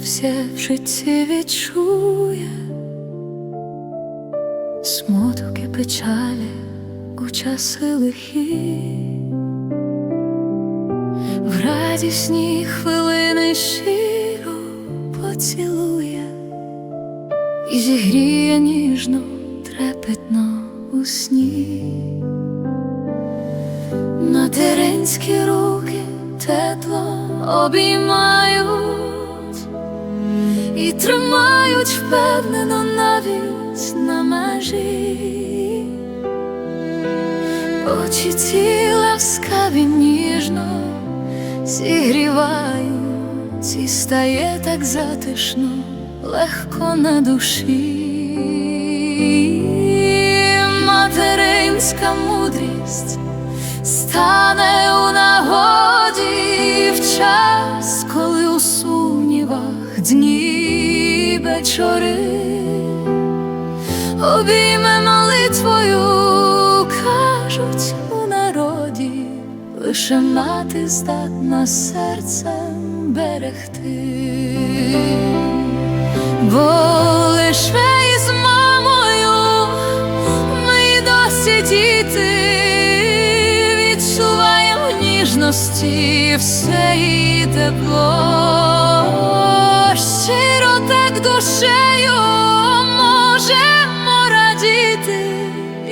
щастя в житті відчує, смуток і печалі у часи лихі, в радісні хвилини щиро поцілує. І зігріє ніжно трепетно у сні. Материнські руки тепло обіймають і тримають впевнено навіть на межі. Очі ті ласкаві ніжно зігрівають, і стає так затишно, легко на душі. Материнська мудрість стане у нагоді в час, коли у сумнівах дні вечори. Обійме молитвою, кажуть у народі, лише мати здатна серцем берегти, бо лише відчуваємо все її тепло, щиро так душею можемо радіти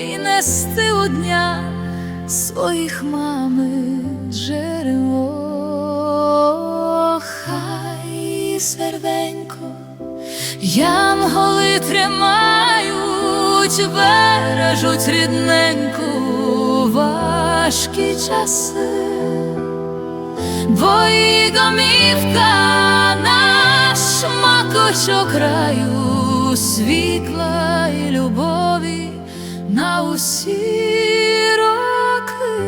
і нести у дня своїх мами джерело, хай серденько, янголи тримають, бережуть рідненьку важкі часи, бо і домівка наш макочок краю світла і любові на усі роки.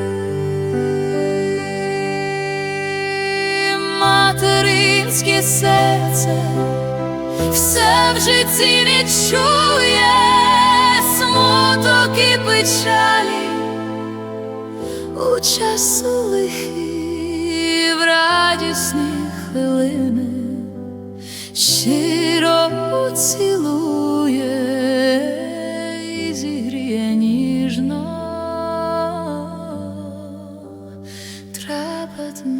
Материнське серце все в житті відчує смуток і печалі у часу лихі, в радісні хвилини, щиро поцілує і зігріє ніжно трепетно.